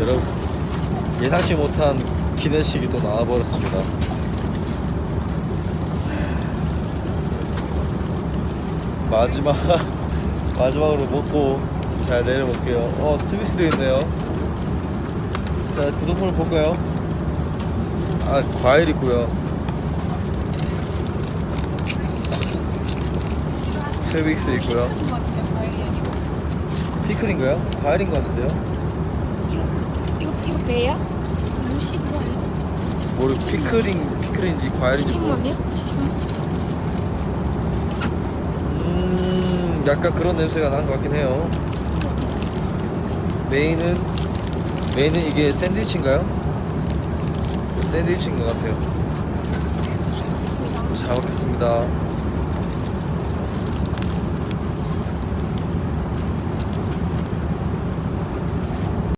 여러분 예상치 못한 기내식이 또 나와버렸습니다. 마지막 마지막으로 먹고 잘 내려볼게요. 어 트위스도 있네요. 자 구성품을 볼까요? 아 과일 있고요. 트윅스 있고요. 피클인가요? 과일인 것 같은데요? 무시 그거 아니야? 모르 피클인 피클인지 과일인지 치킨 모르. 아니야? 치킨. 음 약간 그런 냄새가 나는 것 같긴 해요. 메인은 메인은 이게 샌드위치인가요? 샌드위치인 것 같아요. 잘 먹겠습니다. 잘 먹겠습니다.